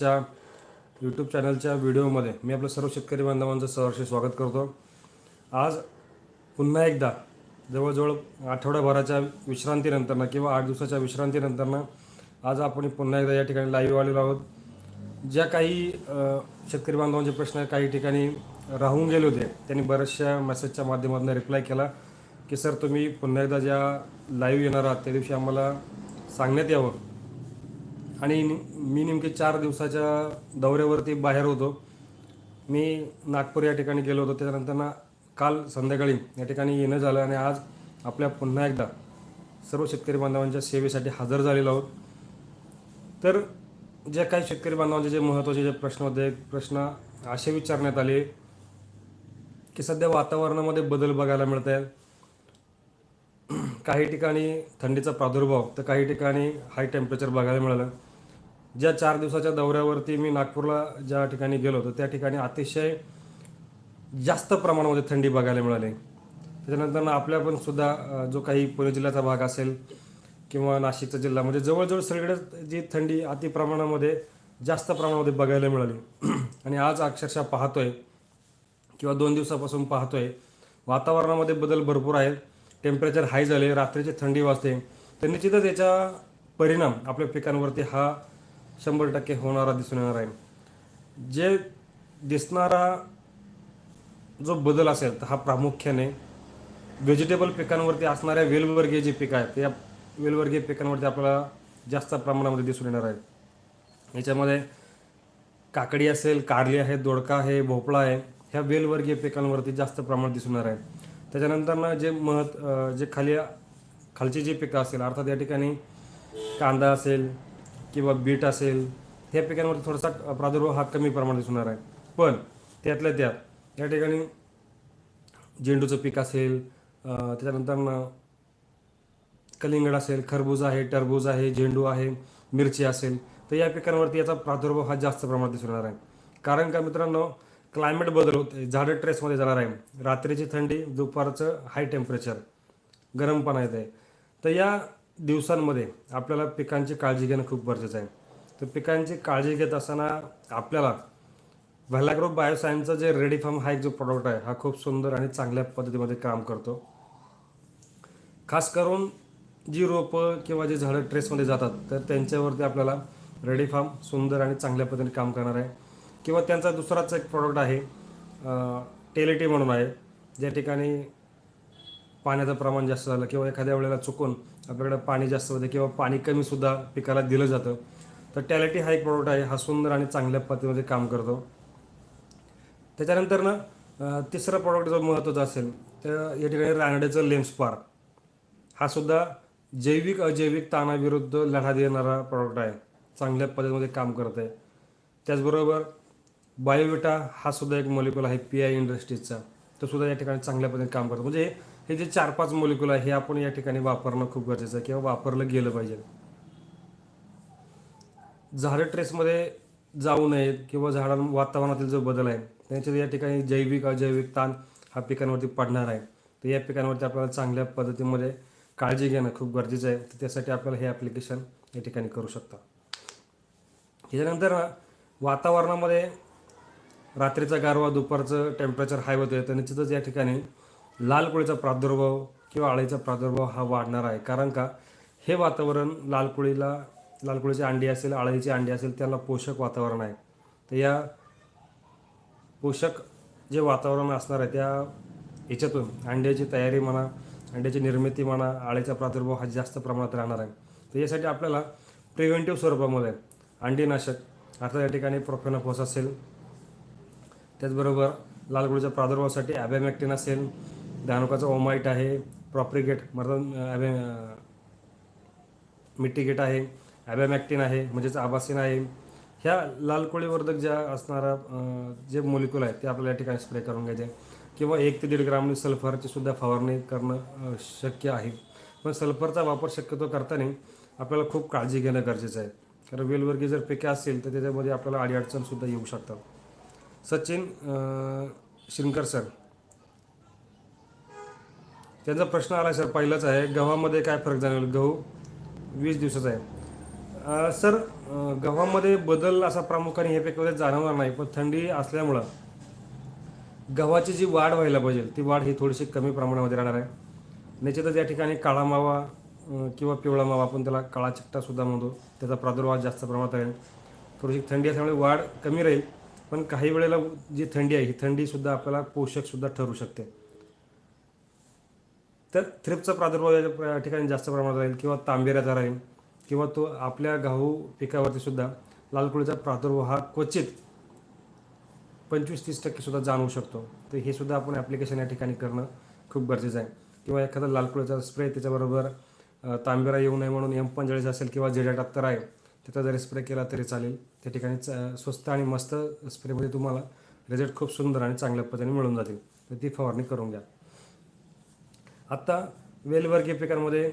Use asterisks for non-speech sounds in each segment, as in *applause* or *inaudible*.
च्या यूट्यूब चॅनलच्या व्हिडिओमध्ये मी आपलं सर्व शेतकरी बांधवांचं सहर्ष स्वागत करतो. आज पुन्हा एकदा जवळजवळ आठवड्याभराच्या विश्रांतीनंतरनं किंवा आठ दिवसाच्या विश्रांतीनंतरनं आज आपण पुन्हा एकदा या ठिकाणी लाईव्ह आलेलो आहोत. ज्या काही शेतकरी बांधवांचे प्रश्न काही ठिकाणी राहून गेले होते त्यांनी बऱ्याचशा मेसेजच्या माध्यमातून रिप्लाय केला की सर तुम्ही पुन्हा एकदा ज्या लाईव्ह येणार आहात त्या दिवशी आम्हाला सांगण्यात यावं. आणि नि- मी नेमके चार दिवसाच्या दौऱ्यावरती बाहेर होतो. मी नागपूर या ठिकाणी गेलो होतो. त्याच्यानंतर ना काल संध्याकाळी या ठिकाणी येणं झालं आणि आज आपल्या पुन्हा एकदा सर्व शेतकरी बांधवांच्या सेवेसाठी हजर झालेलो आहोत. तर जे काही शेतकरी बांधवांचे जे महत्त्वाचे जे प्रश्न होते प्रश्न असे विचारण्यात आले की सध्या वातावरणामध्ये बदल बघायला मिळत आहेत. काही ठिकाणी थंडीचा प्रादुर्भाव तर काही ठिकाणी हाय टेम्परेचर बघायला मिळालं. ज्या चार दिवसाच्या दौऱ्यावरती मी नागपूरला ज्या ठिकाणी गेलो होतो त्या ठिकाणी अतिशय जास्त प्रमाणामध्ये थंडी बघायला मिळाली. त्याच्यानंतर आपल्या पण सुद्धा जो काही पुणे जिल्ह्याचा भाग असेल किंवा नाशिकचा जिल्हा म्हणजे जवळजवळ सगळीकडे जी थंडी अति प्रमाणामध्ये जास्त प्रमाणामध्ये बघायला मिळाली. *clears throat* आणि आज अक्षरशः पाहतोय किंवा दोन दिवसापासून पाहतोय वातावरणामध्ये बदल भरपूर आहेत. टेम्परेचर हाय झाले रात्रीची थंडी वाजते. तर निश्चितच याचा परिणाम आपल्या पिकांवरती हा शंभर टक्के होणारा दिसून येणार आहे. जे दिसणारा जो बदल असेल तर हा प्रामुख्याने व्हेजिटेबल पिकांवरती असणाऱ्या वेलवर्गीय जे पिकं आहेत या वेलवर्गीय पिकांवरती आपल्याला जास्त प्रमाणामध्ये दिसून येणार आहेत. याच्यामध्ये काकडी असेल कारली आहे दोडका आहे भोपळा आहे ह्या वेलवर्गीय पिकांवरती जास्त प्रमाणात दिसून येणार आहे त्याच्यानंतर ना जे महत् जे खाली खालची जी पिकं असेल अर्थात या ठिकाणी कांदा असेल किंवा बीट असेल ह्या पिकांवरती थोडासा प्रादुर्भाव हा कमी प्रमाणात दिसून आहे. पण त्यातल्या त्यात या ठिकाणी झेंडूचं पीक असेल त्याच्यानंतर कलिंगड असेल खरबूज आहे टरबूज आहे झेंडू आहे मिरची असेल तर या पिकांवरती याचा प्रादुर्भाव हा जास्त प्रमाणात दिसून येणार आहे. कारण का मित्रांनो क्लायमेट बदल होते झाडं ट्रेसमध्ये जाणार आहे. रात्रीची थंडी दुपारचं हाय टेम्परेचर गरमपणा येत आहे. तर या दिवसांमध्ये आपल्याला पिकांची काळजी घेणं खूप गरजेचं आहे. तर पिकांची काळजी घेत असताना आपल्याला व्हॅलाग्रो बायोसायन्सचा जे रेडी फार्म हा एक जो प्रॉडक्ट आहे हा खूप सुंदर आणि चांगल्या पद्धतीमध्ये काम करतो. खास करून जी रोपं किंवा जे झाडं ट्रेसमध्ये जातात तर त्यांच्यावरती आपल्याला रेडी फार्म सुंदर आणि चांगल्या पद्धतीने काम करणार आहे. किंवा त्यांचा दुसराच एक प्रॉडक्ट आहे टेलिटी म्हणून आहे. ज्या ठिकाणी पाण्याचं प्रमाण जास्त झालं किंवा एखाद्या वेळेला चुकून आपल्याकडे पाणी जास्त होतं किंवा पाणी कमी सुद्धा पिकाला दिलं जातं. तर टॅलिटी हा एक प्रॉडक्ट आहे. हा सुंदर आणि चांगल्या पद्धतीमध्ये काम करतो. त्याच्यानंतर ना तिसरा प्रॉडक्ट जो महत्त्वाचा असेल तर या ठिकाणी रानडेचं लेन्सपार हा सुद्धा जैविक अजैविक ताणाविरुद्ध लढा देणारा प्रॉडक्ट आहे. चांगल्या पद्धतीमध्ये काम करत आहे त्याचबरोबर बायोविटा हा सुद्धा एक मॉलिक्युल आहे पी आय इंडस्ट्रीजचा तो सुद्धा या ठिकाणी चांगल्या पद्धतीने काम करतो. म्हणजे हे जे चार पाच मोलिक्युल आहे हे आपण या ठिकाणी वापरणं खूप गरजेचं आहे किंवा वापरलं गेलं पाहिजे. झाडं ट्रेसमध्ये जाऊ नयेत किंवा झाडां वातावरणातील जो बदल आहे त्यांच्या या ठिकाणी जैविक अजैविक ताण हा पिकांवरती पडणार आहे. तर या पिकांवरती आपल्याला चांगल्या पद्धतीमध्ये काळजी घेणं खूप गरजेचं आहे. तर त्यासाठी आपल्याला हे ॲप्लिकेशन या ठिकाणी करू शकता. त्याच्यानंतर वातावरणामध्ये रात्रीचा गारवा दुपारचं टेम्परेचर हाय होते तर निश्चितच या ठिकाणी लाल कोळीचा प्रादुर्भाव किंवा आळीचा प्रादुर्भाव हा वाढणार आहे. कारण का? हे वातावरण लाल कोळीला लाल कोळीची अंडी असेल आळीची अंडी असेल त्याला पोषक वातावरण आहे. तर या पोषक जे वातावरण असणार आहे त्या ह्याच्यातून अंड्याची तयारी म्हणा अंड्याची निर्मिती म्हणा आळीचा प्रादुर्भाव हा जास्त प्रमाणात राहणार आहे. तर यासाठी आपल्याला प्रिव्हेंटिव्ह स्वरूपामध्ये अंडीनाशक अर्थात या ठिकाणी प्रोफेनोफॉस असेल. त्याचबरोबर लाल गोळीच्या प्रादुर्भावासाठी ॲबॅमॅक्टिन असेल धानुकाचा ओमाईट आहे प्रॉप्रिगेट मर्दन ॲबे मिटिगेट आहे ॲबॅमॅक्टिन आहे म्हणजेच आबासिन आहे. ह्या लाल कोळीवर्धक ज्या असणारा जे मोलिक्युल आहेत ते आपल्याला या ठिकाणी स्प्रे करून घ्यायचे. किंवा एक ते दीड ग्राम सल्फरची सुद्धा फवारणी करणं शक्य आहे. पण सल्फरचा वापर शक्यतो करताना आपल्याला खूप काळजी घेणं गरजेचं आहे. कारण वेलवर्गीय जर पिके असतील तर त्याच्यामध्ये आपल्याला अडीअडचणसुद्धा येऊ शकतात. सचिन शिंकर शिनकर सर त्यांचा प्रश्न आला सर पहिलाच आहे. गव्हामध्ये काय फरक जाणवेल? गहू वीस दिवसाचा आहे. सर गव्हामध्ये बदल असा प्रामुख्याने हे पिकामध्ये जाणवणार नाही पण थंडी असल्यामुळं गव्हाची जी वाढ व्हायला पाहिजे ती वाढ ही थोडीशी कमी प्रमाणामध्ये राहणार आहे. निश्चितच या ठिकाणी काळा मावा किंवा पिवळा मावा आपण त्याला काळा चिकटासुद्धा म्हणतो. त्याचा प्रादुर्भाव जास्त प्रमाणात राहील. थोडीशी थंडी असल्यामुळे वाढ कमी राहील पण काही वेळेला जी थंडी आहे ही थंडीसुद्धा आपल्याला पोषकसुद्धा ठरू शकते. तर थ्रिपचा प्रादुर्भाव या ठिकाणी जास्त प्रमाणात राहील किंवा तांबेऱ्याचा राहील किंवा तो आपल्या गहू पिकावरती सुद्धा लालकोळीचा प्रादुर्भाव हा क्वचित पंचवीस तीस टक्के सुद्धा जाणवू शकतो. तर हे सुद्धा आपण ॲप्लिकेशन या ठिकाणी करणं खूप गरजेचं आहे. किंवा एखादा लालकोळीचा स्प्रे त्याच्याबरोबर तांबेरा येऊ नये म्हणून एम पंचेचाळीस असेल किंवा जेडा तर आहे त्याचा जरी स्प्रे केला तरी चालेल. त्या ठिकाणी च- स्वस्त आणि मस्त स्प्रेमध्ये तुम्हाला रिझल्ट खूप सुंदर आणि चांगल्या पद्धतीने मिळून जातील. तर ती फवारणी करून घ्या. आत्ता वेलवर्गीय पिकांमध्ये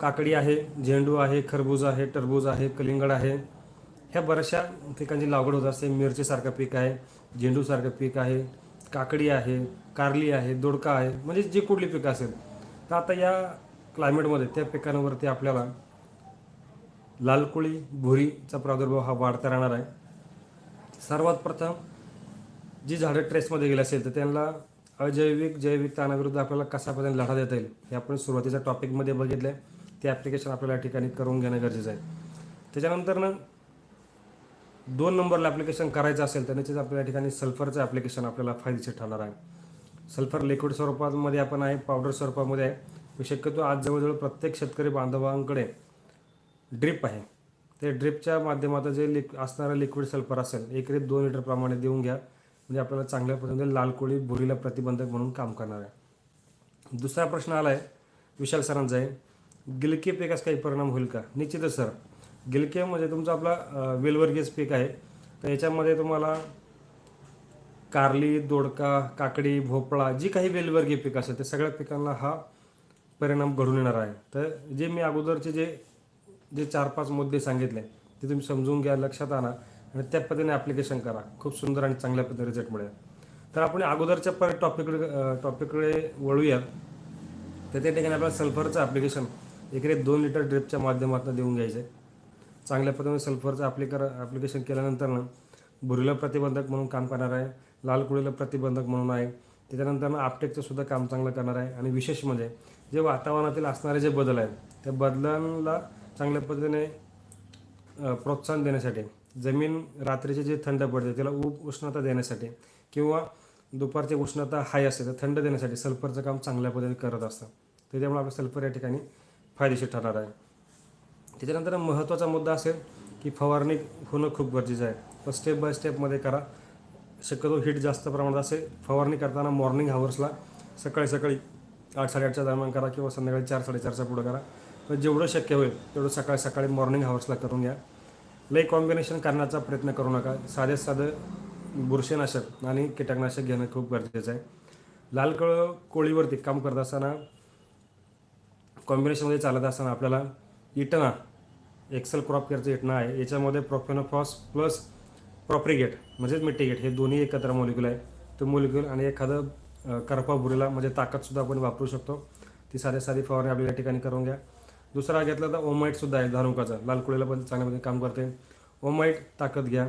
काकडी आहे झेंडू आहे खरबूज आहे टरबूज आहे कलिंगड आहे. ह्या बऱ्याचशा पिकांची लागवड होत असते. मिरचीसारखं पीक आहे झेंडूसारखं पीक आहे काकडी आहे कारली आहे दोडका आहे म्हणजे जी कुठली पिकं असेल. तर आता या क्लायमेटमध्ये त्या पिकांवरती आपल्याला लालकोळी भुरीचा प्रादुर्भाव हा वाढता राहणार आहे. सर्वात प्रथम जी झाडं ट्रेसमध्ये गेली असेल तर त्यांना अजैविक जैविक ताणाविरुद्ध आपल्याला कशापर्यंत पद्धतीने लढा देता येईल हे आपण सुरुवातीच्या टॉपिकमध्ये बघितलं आहे ते ॲप्लिकेशन आपल्याला या ठिकाणी करून घेणं गरजेचं आहे. त्याच्यानंतर ना दोन नंबरला ॲप्लिकेशन करायचं असेल तर निश्चित आपल्या या ठिकाणी सल्फरचं ॲप्लिकेशन आपल्याला फायदेशीर ठरणार आहे. सल्फर लिक्विड स्वरूपामध्ये आपण आहे पावडर स्वरूपामध्ये आहे. शक्यतो आज जवळजवळ प्रत्येक शेतकरी बांधवांकडे ड्रिप आहे. ते ड्रिपच्या माध्यमातून जे लिक असणारं लिक्विड सल्फर असेल एकरी दोन लिटर प्रमाणे देऊन घ्या. म्हणजे आपल्याला चांगल्या पद्धतीने लाल कोळी बोरीला प्रतिबंधक म्हणून काम करणार आहे. दुसरा प्रश्न आला आहे विशाल सरांचा आहे. गिलके पिकास काही परिणाम होईल का? निश्चितच सर. गिलके म्हणजे तुमचा आपला वेलवर्गीय वेलवर्गीयच पीक आहे. तर याच्यामध्ये तुम्हाला कारली दोडका काकडी भोपळा जी काही वेलवर्गीय पीक असेल ते सगळ्या पिकांना हा परिणाम घडून येणार आहे. तर जे मी अगोदरचे जे जे चार पाच मुद्दे सांगितले ते तुम्ही समजून घ्या लक्षात आणा. आणि त्या पद्धतीने ॲप्लिकेशन करा. खूप सुंदर आणि चांगल्या पद्धतीने रिझल्ट मिळेल. तर आपण अगोदरच्या परत टॉपिकडे टॉपिककडे वळूयात. तर त्या ठिकाणी आपल्याला सल्फरचं ॲप्लिकेशन एकरी दोन लिटर ड्रिपच्या माध्यमातून देऊन घ्यायचं आहे. चांगल्या पद्धतीने सल्फरचं ॲप्लिकर ॲप्लिकेशन केल्यानंतर ना प्रतिबंधक म्हणून काम करणार आहे. लाल कुळीला प्रतिबंधक म्हणून आहे. त्याच्यानंतर ना आपटेकचं सुद्धा काम चांगलं करणार आहे. आणि विशेष म्हणजे जे वातावरणातील असणारे जे बदल आहेत त्या बदलांना चांगल्या पद्धतीने प्रोत्साहन देण्यासाठी जमीन रात्रीचे जे थंड पडते त्याला ऊब उष्णता देण्यासाठी किंवा दुपारची उष्णता हाय असते तर थंड देण्यासाठी सल्फरचं काम चांगल्या पद्धतीने करत असतं. तर त्यामुळे आपलं सल्फर या ठिकाणी फायदेशीर ठरणार आहे. त्याच्यानंतर महत्त्वाचा मुद्दा असेल की फवारणी होणं खूप गरजेचं आहे. तर स्टेप बाय स्टेपमध्ये करा. शक्यतो हीट जास्त प्रमाणात असेल फवारणी करताना मॉर्निंग हावर्सला सकाळी सकाळी आठ साडेआठच्या दरम्यान करा किंवा संध्याकाळी चार साडेचारच्या पुढं करा. तर जेवढं शक्य होईल तेवढं सकाळी सकाळी मॉर्निंग हावर्सला करून घ्या. लई कॉम्बिनेशन करण्याचा प्रयत्न करू नका. साधे साधं बुरशीनाशक आणि कीटकनाशक घेणं खूप गरजेचं आहे. लाल कळ कोळीवरती काम करत असताना कॉम्बिनेशनमध्ये चालत असताना आपल्याला इटना एक्सेल क्रॉप केअरचं इटना आहे. याच्यामध्ये प्रोफेनोफॉस प्लस प्रॉप्रिगेट म्हणजेच मिटिगेट हे दोन्ही एकत्र मोलिक्युल आहे. तो मोलिक्युल आणि एखादं करपा बुरीला म्हणजे ताकदसुद्धा आपण वापरू शकतो. ती साधी साधी फवारणी आपल्या या ठिकाणी करून घ्या. दुसरा घेतला तर ओमाईटसुद्धा आहे धानुकाचा लाल कुळीला पण चांगल्यामध्ये काम करते. ओमाईट ताकद घ्या.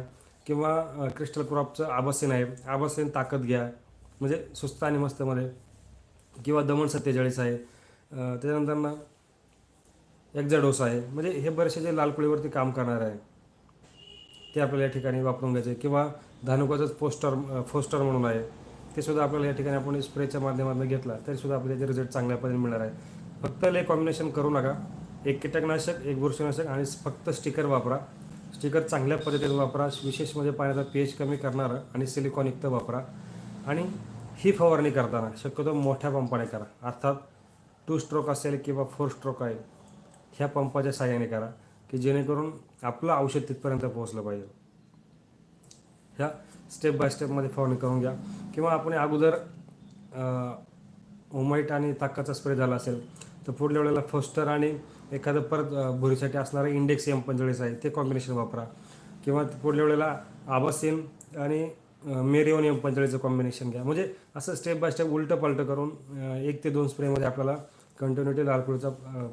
किंवा क्रिस्टल क्रॉपचं आबसेन आहे. आबसेन ताकद घ्या. म्हणजे सुस्त आणि मस्तमध्ये किंवा दमन सत्तेचाळीस आहे. त्याच्यानंतर ना एक्झाडोस आहे. म्हणजे हे बरेचसे जे लालकुळीवरती काम करणार आहे ते आपल्याला या ठिकाणी वापरून घ्यायचे किंवा धानुकाचंच पोस्टर फोस्टर म्हणून आहे. ते सुद्धा आपल्याला या ठिकाणी आपण स्प्रेच्या माध्यमातून घेतला तरीसुद्धा आपल्याला रिझल्ट चांगल्या पद्धतीने मिळणार आहे. फक्त लय कॉम्बिनेशन करू नका. एक कीटकनाशक एक बुरशीनाशक आणि फक्त स्टिकर वापरा. स्टिकर चांगल्या पद्धतीने वापरा. विशेष म्हणजे पाण्याचा पीएच कमी करणारं आणि सिलिकॉनयुक्त वापरा. आणि ही फवारणी करताना शक्यतो मोठ्या पंपाने करा. अर्थात टू स्ट्रोक असेल किंवा फोर स्ट्रोक आहे ह्या पंपाच्या साह्याने करा की जेणेकरून आपलं औषध तिथपर्यंत पोहोचलं पाहिजे. ह्या स्टेप बाय स्टेपमध्ये फवारणी करून घ्या. किंवा आपण अगोदर उमाईट आणि ताकाचा स्प्रे झाला असेल तर पुढल्या वेळेला फोस्टर आणि एखादं परत भुरीसाठी असणारं इंडेक्स एम पंचेचाळीस आहे ते कॉम्बिनेशन वापरा. किंवा पुढल्या वेळेला आबासेन आणि मेरिओन एम पंचेचाळीसचं कॉम्बिनेशन घ्या. म्हणजे असं स्टेप बाय स्टेप उलटं पलटं करून एक ते दोन स्प्रेमध्ये आपल्याला कंटिन्युटी लालकुळीचा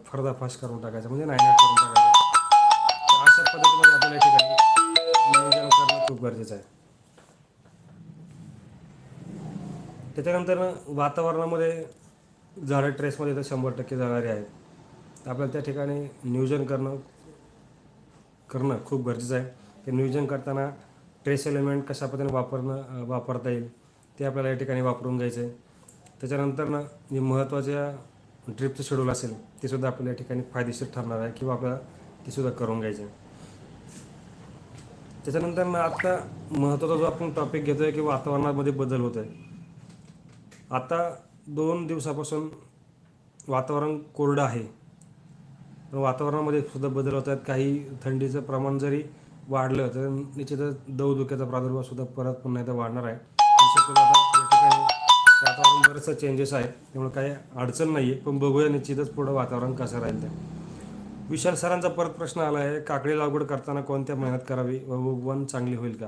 फर्दाफाश करून टाकायचा. म्हणजे नायनाट करून टाकायचा. अशा पद्धतीमध्ये आपल्याला ठिकाणी नियोजन करणं खूप गरजेचं आहे. त्याच्यानंतर वातावरणामध्ये झाडं ट्रेसमध्ये तर शंभर टक्के जाणारे आहेत. तर आपल्याला त्या ठिकाणी नियोजन करणं करणं खूप गरजेचं आहे. ते नियोजन करताना ट्रेस एलिमेंट कशा पद्धतीने वापरणं वापरता येईल ते आपल्याला या ठिकाणी वापरून घ्यायचं आहे त्याच्यानंतर ना जे महत्त्वाच्या ट्रिपचं शेड्यूल असेल ते सुद्धा आपल्याला या ठिकाणी फायदेशीर ठरणार आहे किंवा आपल्याला ते सुद्धा करून घ्यायचं आहे त्याच्यानंतर ना आत्ता महत्त्वाचा जो आपण टॉपिक घेतो आहे की वातावरणामध्ये बदल होत आहे आता दोन दिवसापासून वातावरण कोरडं आहे. वातावरणामध्ये सुद्धा बदल होत आहेत. काही थंडीचं प्रमाण जरी वाढलं तर निश्चितच दवधुक्याचा प्रादुर्भाव सुद्धा परत पुन्हा एकदा वाढणार आहे. शक्यतो आता या ठिकाणी वातावरण बरंचसं चेंजेस आहे त्यामुळे काही अडचण नाही आहे पण बघूया निश्चितच पुढं वातावरण कसं राहील ते. विशाल सरांचा परत प्रश्न आला आहे काकडी लागवड करताना कोणत्या मेहनत करावी व उगवण चांगली होईल का?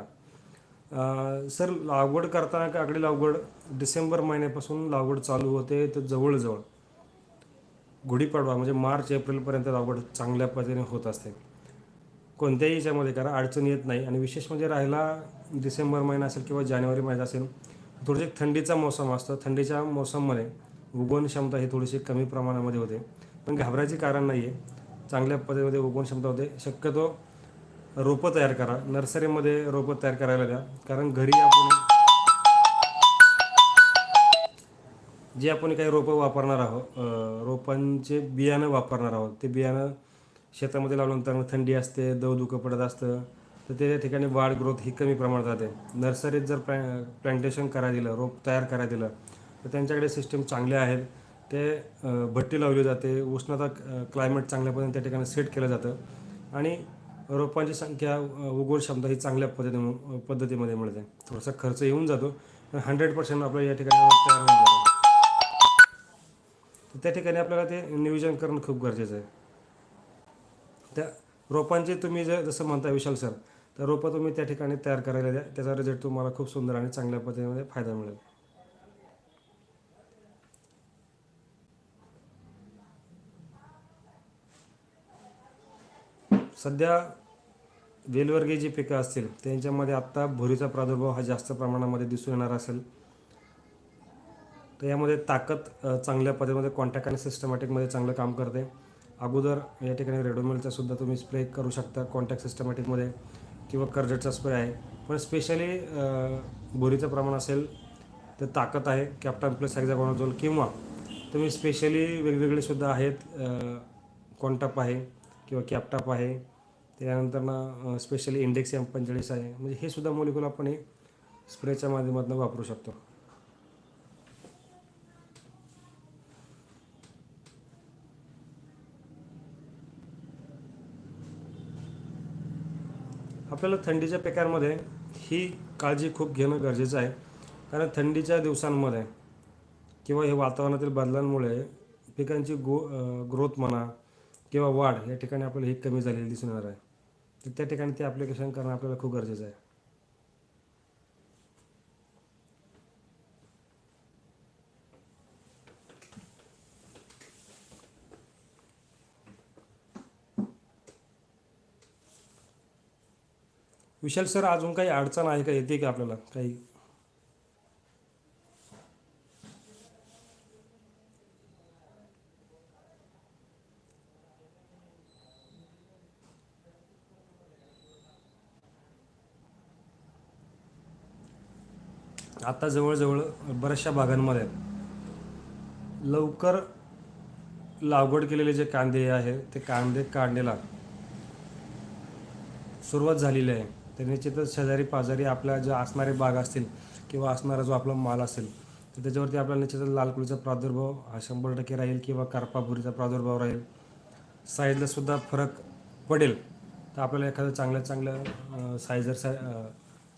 सर लागवड करताना काकडी लागवड? डिसेंबर महिन्यापासून लागवड चालू होते तर जवळजवळ गुढीपाडवा म्हणजे मार्च एप्रिलपर्यंत लागवड चांगल्या पद्धतीने होत असते. कोणत्याही याच्यामध्ये करा अडचण येत नाही. आणि विशेष म्हणजे राहिला डिसेंबर महिना असेल किंवा जानेवारी महिना असेल थोडीशी थंडीचा मोसम असतो. थंडीच्या मोसममध्ये उगवण क्षमता ही थोडीशी कमी प्रमाणामध्ये होते. पण घाबरायचे कारण नाही आहे चांगल्या पद्धतीमध्ये उगवण क्षमता होते. शक्यतो रोपं तयार करा. नर्सरीमध्ये रोपं तयार करायला द्या. कारण घरी आपण जे आपण काही रोपं वापरणार आहोत रोपांचे बियाणं वापरणार आहोत ते बियाणं शेतामध्ये लावल्यानंतर थंडी असते दव दुखं पडत असतं तर ते त्या ठिकाणी वाढ ग्रोथ ही कमी प्रमाणात जाते नर्सरीत जर प्लॅ प्लॅन्टेशन करायला दिलं रोप तयार करायला दिलं तर त्यांच्याकडे सिस्टीम चांगले आहेत. ते भट्टी लावली जाते उष्णता क्लायमेट चांगल्यापर्यंत त्या ठिकाणी सेट केलं जातं. आणि रोपांची संख्या अं, क्षमता ही चांगल्या पद्धतीने पद्धतीमध्ये मिळते. थोडासा खर्च येऊन जातो पण हंड्रेड पर्सेंट आपल्या या ठिकाणी तयार होऊन त्या ठिकाणी आपल्याला ते नियोजन करणं खूप गरजेचं आहे. त्या रोपांचे तुम्ही जर जसं म्हणता विशाल सर तर रोपं तुम्ही त्या ठिकाणी तयार करायला द्या. त्याचा रिझल्ट तुम्हाला खूप सुंदर आणि चांगल्या पद्धतीमध्ये फायदा मिळेल. सध्या वेलवर्गीय जी पिकं असतील त्यांच्यामध्ये आत्ता भुरीचा प्रादुर्भाव हा जास्त प्रमाणामध्ये दिसून येणार असेल. तर यामध्ये ताकद चांगल्या पद्धतीमध्ये कॉन्टॅक्ट आणि सिस्टमॅटिकमध्ये चांगलं काम करते. अगोदर या ठिकाणी रेडोमेलचा सुद्धा तुम्ही स्प्रे करू शकता कॉन्टॅक्ट सिस्टमॅटिकमध्ये किंवा कर्जेटचा स्प्रे आहे. पण स्पेशली बोरीचं प्रमाण असेल तर ताकद आहे कॅप्टन प्लस हॅक्झागोनाझोल किंवा तुम्ही स्पेशली वेगवेगळे सुद्धा आहेत कॉन्टॅप आहे किंवा कॅपटॉप आहे. त्यानंतर ना स्पेशली इंडेक्स एम पंचेचाळीस आहे. म्हणजे हे सुद्धा मोलिक्युल आपण हे स्प्रेच्या माध्यमातून वापरू शकतो. आपल्याला थंडीच्या पिकांमध्ये ही काळजी खूप घेणं गरजेचं आहे. कारण थंडीच्या दिवसांमध्ये किंवा हे वातावरणातील बदलांमुळे पिकांची गो ग्रोथ म्हणा किंवा वाढ या ठिकाणी आपल्याला ही कमी झालेली दिसून येणार आहे. तर त्या ठिकाणी ते ॲप्लिकेशन करणं आपल्याला खूप गरजेचं आहे. विशाल सर अजून काही अडचण आहे का? येते का आपल्याला? काही आता जवळजवळ बऱ्याचशा भागांमध्ये लवकर लागवड केलेले जे कांदे आहे ते कांदे काढण्याला सुरुवात झालेली आहे. तर निश्चितच शेजारी पाजारी आपल्या ज्या असणारे बाग असतील किंवा असणारा जो आपला माल असेल तर त्याच्यावरती आपल्याला निश्चितच लालकुळीचा प्रादुर्भाव हा शंभर टक्के राहील किंवा करपाभुरीचा प्रादुर्भाव राहील. साईजला सुद्धा फरक पडेल. तर आपल्याला एखादं चांगल्या चांगलं साईजर साय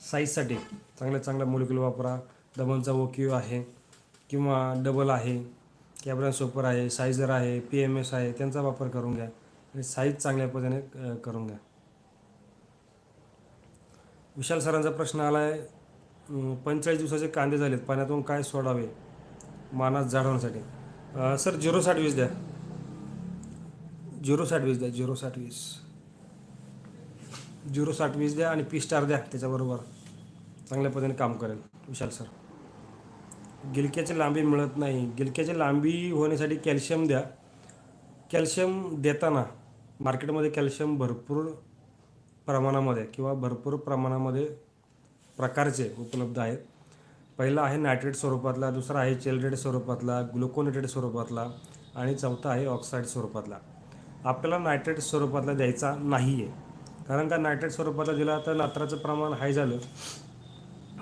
साईजसाठी चांगल्या चांगल्या मोलिक्युल वापरा. डबलचा ओक्यू आहे किंवा डबल आहे कॅब्रन सोपर आहे सायझर आहे पी एम एस आहे त्यांचा वापर करून घ्या आणि साईज चांगल्या पद्धतीने करून घ्या. विशाल सरांचा प्रश्न आला आहे पंचेचाळीस दिवसाचे कांदे झालेत पाण्यातून काय सोडावे? मानास जाड होण्यासाठी सर झिरो साठ वीस द्या. झिरो साठ वीस द्या झिरो साठ वीस. झिरो साठ वीस द्या आणि पी स्टार द्या त्याच्याबरोबर. चांगल्या पद्धतीने काम करेल. विशाल सर. गिलक्याची लांबी मिळत नाही. गिलक्याची लांबी होण्यासाठी कॅल्शियम द्या. कॅल्शियम देताना मार्केटमध्ये कॅल्शियम भरपूर प्रमाणामध्ये किंवा भरपूर प्रमाणामध्ये प्रकारचे उपलब्ध आहेत. पहिला आहे नायट्रेट स्वरूपातला दुसरा आहे चेलरेट स्वरूपातला ग्लुकोनेटेड स्वरूपातला आणि चौथा आहे ऑक्साईड स्वरूपातला. आपल्याला नायट्रेट स्वरूपातला द्यायचा नाही आहे कारण का नायट्रेट स्वरूपातला दिला तर नात्राचं प्रमाण हाय झालं.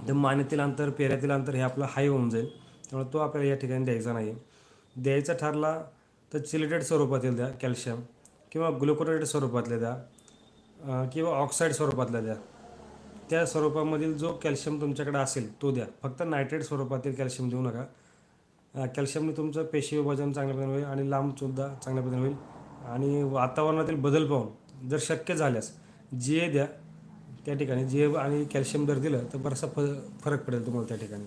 तर मानेतील अंतर पेऱ्यातील अंतर हे आपलं हाय होऊन जाईल. त्यामुळे तो आपल्याला या ठिकाणी द्यायचा नाही. द्यायचा ठरला तर चिलेटेड स्वरूपातील द्या कॅल्शियम किंवा ग्लुकोनेटेड स्वरूपातल्या द्या किंवा ऑक्साईड स्वरूपातल्या द्या. त्या स्वरूपामधील जो कॅल्शियम तुमच्याकडे असेल तो द्या. फक्त नायट्रेट स्वरूपातील कॅल्शियम देऊ नका. कॅल्शियमने तुमचं पेशी विभाजन चांगल्या पद्धतीने होईल आणि लांबसुद्धा चांगल्या पद्धतीने होईल. आणि वातावरणातील बदल पाहून जर शक्य झाल्यास जी ए द्या त्या ठिकाणी जी ए आणि कॅल्शियम जर दिलं तर बराचसा फ फरक पडेल तुम्हाला त्या ठिकाणी.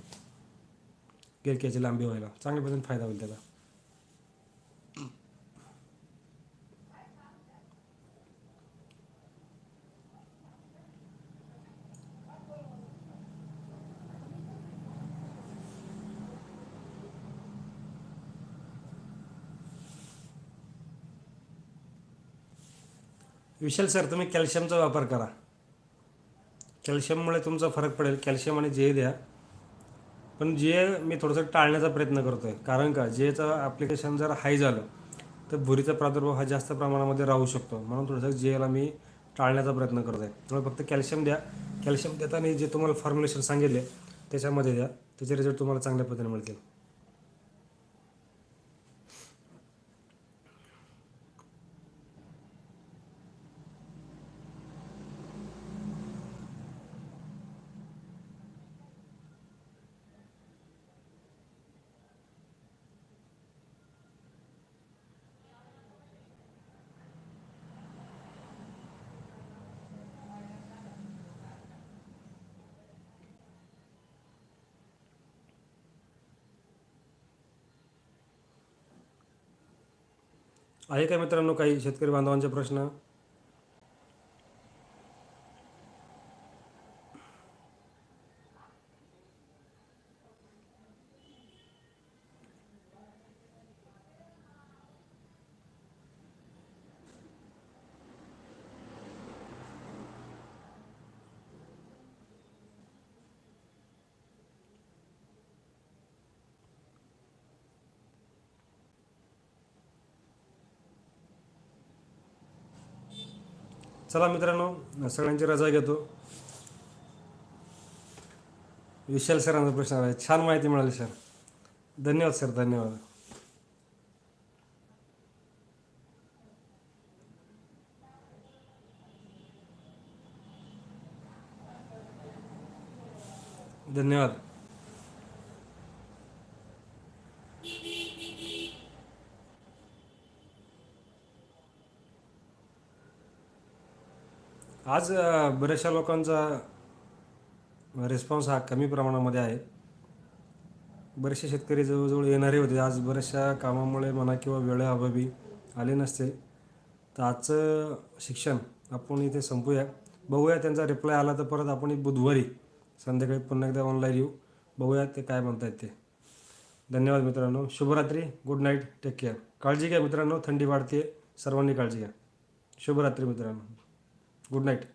गिरक्याची लांबी व्हायला. चांगल्या पद्धतीने फायदा होईल त्याचा. विशाल सर तुम्ही कॅल्शियमचा वापर करा. कॅल्शियममुळे तुमचा फरक पडेल. कॅल्शियम आणि जे द्या. पण जे मी थोडंसं टाळण्याचा प्रयत्न करतो आहे कारण का? जेचं ॲप्लिकेशन जर हाय झालं तर भुरीचा प्रादुर्भाव हा जास्त प्रमाणामध्ये राहू शकतो. म्हणून थोडंसं जेला मी टाळण्याचा प्रयत्न करतो आहे त्यामुळे फक्त कॅल्शियम द्या. कॅल्शियम देताना जे तुम्हाला फॉर्म्युलेशन सांगितले त्याच्यामध्ये द्या. त्याचे रिझल्ट तुम्हाला चांगल्या पद्धतीने मिळतील. आहे का मित्रांनो काही शेतकरी बांधवांचे प्रश्न? चला मित्रांनो सगळ्यांची रजा घेतो. विशाल सरांचा प्रश्न आहे छान माहिती मिळाली सर. धन्यवाद सर. धन्यवाद. धन्यवाद. आज बऱ्याचशा लोकांचा रिस्पॉन्स हा कमी प्रमाणामध्ये आहे. बरेचसे शेतकरी जवळजवळ येणारे होते. आज बऱ्याचशा कामामुळे म्हणा किंवा वेळेअभावी आले नसते. तर आजचं शिक्षण आपण इथे संपूया. बघूया त्यांचा रिप्लाय आला तर परत आपण बुधवारी संध्याकाळी पुन्हा एकदा ऑनलाईन येऊ. बघूया ते काय म्हणतायत ते. धन्यवाद मित्रांनो. शुभरात्री. गुड नाईट टेक केअर काळजी घ्या मित्रांनो. थंडी वाढते सर्वांनी काळजी घ्या. शुभरात्री मित्रांनो. Good night